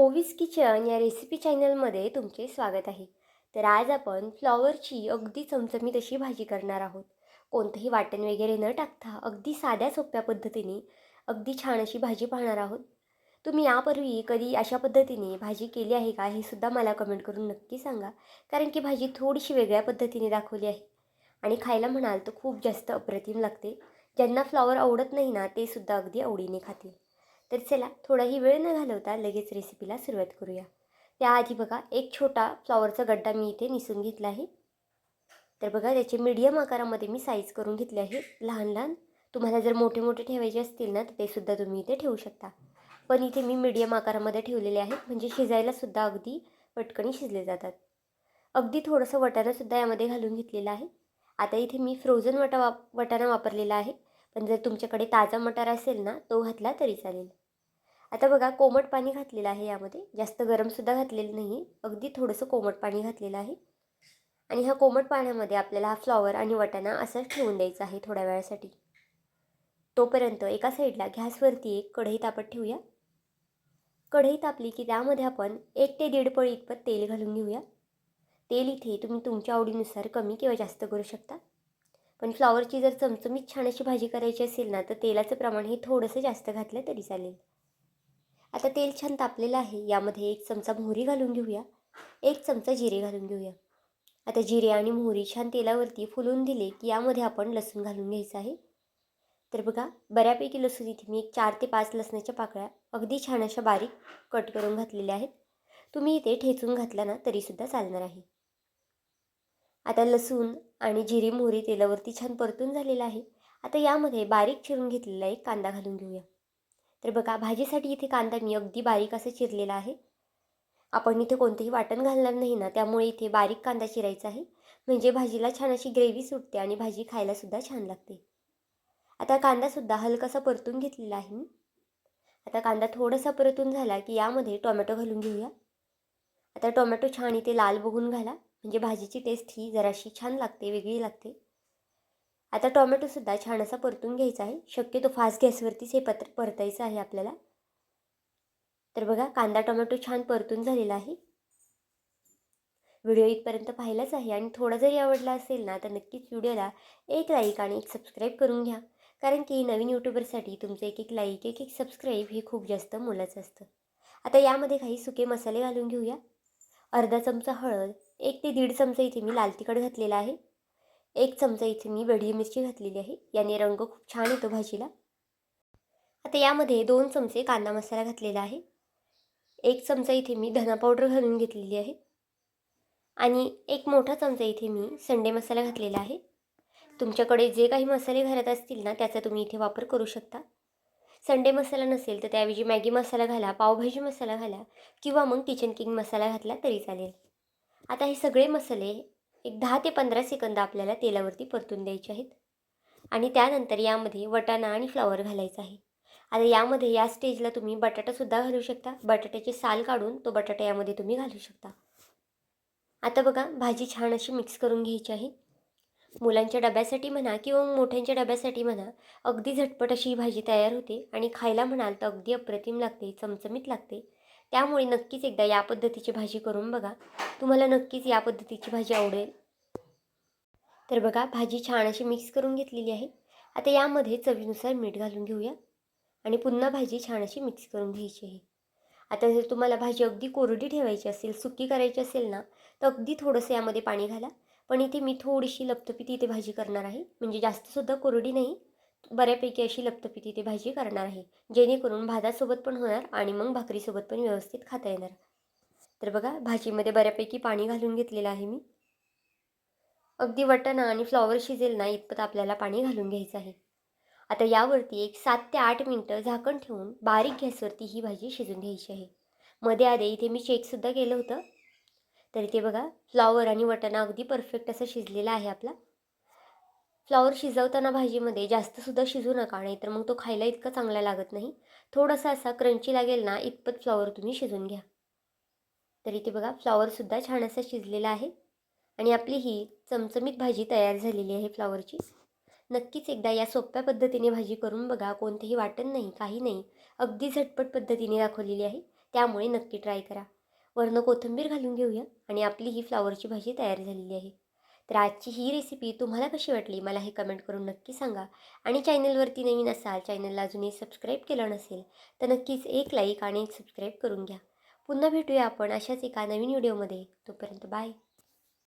ओवीस kitchen या recipe चॅनलमध्ये तुमचे स्वागत आहे. तर आज आपण फ्लॉवरची अगदी चमचमीत अशी भाजी करणार आहोत. कोणतंही वाटण वगैरे न टाकता अगदी साध्या सोप्या पद्धतीने अगदी छान अशी भाजी पाहणार आहोत. तुम्ही यापूर्वी कधी अशा पद्धतीने भाजी केली आहे का हे सुद्धा मला कमेंट करून नक्की सांगा. कारण की भाजी थोडीशी वेगळ्या पद्धतीने दाखवली आहे. आणि खायला म्हणाल तर खूप जास्त अप्रतिम लागते. ज्यांना फ्लॉवर आवडत नाही ना ते सुद्धा अगदी आवडीने खातील. तर चला थोडाही वेळ न घालवता लगेच रेसिपीला सुरुवात करूया. त्याआधी बघा एक छोटा फ्लॉवरचा गड्डा मी इथे निसून घेतला आहे. तर बघा त्याचे मीडियम आकारामध्ये मी साईज करून घेतले आहे. लहान लहान. तुम्हाला जर मोठे मोठे ठेवायचे असतील ना तर ते सुद्धा तुम्ही इथे ठेवू शकता. पण इथे मी मीडियम आकारामध्ये ठेवलेले आहेत. म्हणजे शिजायलासुद्धा अगदी पटकणी शिजले जातात. अगदी थोडंसं वटाणंसुद्धा यामध्ये घालून घेतलेलं आहे. आता इथे मी फ्रोझन वटा वाप वटाणा वापरलेला आहे. पण जर तुमच्याकडे ताजा मटार असेल ना तो घातला तरी चालेल. आता बघा कोमट पाणी घातलेलं आहे यामध्ये. जास्त गरमसुद्धा घातलेलं नाही. अगदी थोडंसं कोमट पाणी घातलेलं आहे. आणि ह्या कोमट पाण्यामध्ये आपल्याला हा फ्लॉवर आणि वटाणा असंच ठेवून द्यायचा आहे थोड्या वेळासाठी. तोपर्यंत एका साईडला गॅसवरती एक कढई तापत ठेवूया. कढई तापली की त्यामध्ये आपण एक ते दीड पळी इतपत तेल घालून घेऊया. तेल इथे तुम्ही तुमच्या आवडीनुसार कमी किंवा जास्त करू शकता. पण फ्लॉवरची जर चमचमीत छान अशी भाजी करायची असेल ना तर तेलाचं प्रमाण हे थोडंसं जास्त घातलं तरी चालेल. आता तेल छान तापलेलं आहे. यामध्ये एक चमचा मोहरी घालून घेऊया. एक चमचा जिरे घालून घेऊया. आता जिरे आणि मोहरी छान तेलावरती फुलून दिले की यामध्ये आपण लसूण घालून घ्यायचं आहे. तर बघा बऱ्यापैकी लसूण इथे मी एक चार ते पाच लसणाच्या पाकळ्या अगदी छान अशा बारीक कट करून घातलेल्या आहेत. तुम्ही इथे ठेचून घातला ना तरीसुद्धा चालणार आहे. आता लसूण आणि जिरी मोहरी तेलावरती छान परतून झालेलं आहे. आता यामध्ये बारीक चिरून घेतलेला एक कांदा घालून घेऊया. तर बघा भाजीसाठी इथे कांदा मी अगदी बारीक असं चिरलेला आहे. आपण इथे कोणतंही वाटण घालणार नाही ना त्यामुळे इथे बारीक कांदा चिरायचा आहे. म्हणजे भाजीला छान अशी ग्रेव्ही सुटते आणि भाजी खायलासुद्धा छान लागते. आता कांदासुद्धा हलकासा परतून घेतलेला आहे मी. आता कांदा थोडासा परतून झाला की यामध्ये टोमॅटो घालून घेऊया. आता टोमॅटो छान इथे लाल बघून घाला. म्हणजे भाजीची टेस्ट ही जराशी छान लागते वेगळी लागते. आता टोमॅटोसुद्धा छान असा परतून घ्यायचा आहे. शक्यतो फास्ट गॅसवरतीच हे पत्र परतायचं आहे आपल्याला. तर बघा कांदा टोमॅटो छान परतून झालेला आहे. व्हिडिओ इथपर्यंत पाहिलाच आहे आणि थोडा जरी आवडला असेल ना तर नक्कीच व्हिडिओला एक लाईक आणि एक सबस्क्राईब करून घ्या. कारण की नवीन यूट्यूबरसाठी तुमचं एक एक लाईक एक एक सबस्क्राईब हे खूप जास्त मोलाचं असतं. आता यामध्ये काही सुके मसाले घालून घेऊया. अर्धा चमचा हळद एक ते दीड चमचा इथे मी लाल तिखट घातलेला आहे. एक चमचा इथे मी बढी मिरची घातलेली आहे. याने रंग खूप छान येतो भाजीला. आता यामध्ये दोन चमचे कांदा मसाला घातलेला आहे. एक चमचा इथे मी धना पावडर घालून घेतलेली आहे. आणि एक मोठा चमचा इथे मी संडे मसाला घातलेला आहे. तुमच्याकडे जे काही मसाले घरात असतील ना त्याचा तुम्ही इथे वापर करू शकता. संडे मसाला नसेल तर त्याऐवजी मॅगी मसाला घाला पावभाजी मसाला घाला किंवा मग किचन किंग मसाला घातला तरी चालेल. आता हे सगळे मसाले एक दहा ते पंधरा सेकंद आपल्याला तेलावरती परतून द्यायचे आहेत. आणि त्यानंतर यामध्ये वटाणा आणि फ्लॉवर घालायचा आहे. आता यामध्ये या स्टेजला तुम्ही बटाटासुद्धा घालू शकता. बटाट्याची साल काढून तो बटाटा यामध्ये तुम्ही घालू शकता. आता बघा भाजी छान अशी मिक्स करून घ्यायची आहे. मुलांच्या डब्यासाठी म्हणा किंवा मोठ्यांच्या डब्यासाठी म्हणा अगदी झटपट अशी ही भाजी तयार होते. आणि खायला म्हणाल तर अगदी अप्रतिम लागते चमचमीत लागते. त्यामुळे नक्कीच एकदा या पद्धतीची भाजी करून बघा. तुम्हाला नक्कीच या पद्धतीची भाजी आवडेल. तर बघा भाजी छान अशी मिक्स करून घेतलेली आहे. आता यामध्ये चवीनुसार मीठ घालून घेऊया. आणि पुन्हा भाजी छान अशी मिक्स करून घ्यायची आहे. आता जर तुम्हाला भाजी अगदी कोरडी ठेवायची असेल सुकी करायची असेल ना तर अगदी थोडंसं यामध्ये पाणी घाला. पण इथे मी थोडीशी लपतपीती इथे भाजी करणार आहे. म्हणजे जास्तसुद्धा कोरडी नाही. बऱ्यापैकी अशी लपतपीती इथे भाजी करणार आहे. जेणेकरून भातासोबत पण होणार आणि मग भाकरीसोबत पण व्यवस्थित खाता येणार. तर बघा भाजीमध्ये बऱ्यापैकी पाणी घालून घेतलेलं आहे मी. अगदी वटाणा आणि फ्लॉवर शिजेल ना इतपत आपल्याला पाणी घालून घ्यायचं आहे. आता यावरती एक सात ते आठ मिनटं झाकण ठेवून बारीक गॅसवरती ही भाजी शिजून घ्यायची आहे. मध्ये आधे इथे मी चेकसुद्धा केलं होतं. तर इथे बघा फ्लॉवर आणि वटाणा अगदी परफेक्ट असं शिजलेला आहे आपला. फ्लॉवर शिजवताना भाजीमध्ये जास्तसुद्धा शिजू नका नाही तर मग तो खायला इतका चांगला लागत नाही. थोडासा असा क्रंची लागेल ना इतपत फ्लॉवर तुम्ही शिजून घ्या. तर इथे बघा फ्लॉवरसुद्धा छान असा शिजलेला आहे. आणि आपली ही चमचमीत भाजी तयार झालेली आहे फ्लॉवरची. नक्कीच एकदा या सोप्या पद्धतीने भाजी करून बघा कोणतेही वाटण नाही काही नाही अगदी झटपट पद्धतीने दाखवलेली आहे. त्यामुळे नक्की ट्राय करा. वरनं कोथिंबीर घालून घेऊया आणि आपली ही फ्लावरची भाजी तयार झालेली आहे. तर आजची ही रेसिपी तुम्हाला कशी वाटली? मला हे कमेंट करून नक्की सांगा. आणि चॅनलवरती नवीन असाल चॅनलला अजूनही सबस्क्राईब केलं नसेल तर नक्कीच एक लाईक आणि एक सबस्क्राईब करून घ्या. पुन्हा भेटूया आपण अशाच एका नवीन व्हिडिओमध्ये तोपर्यंत बाय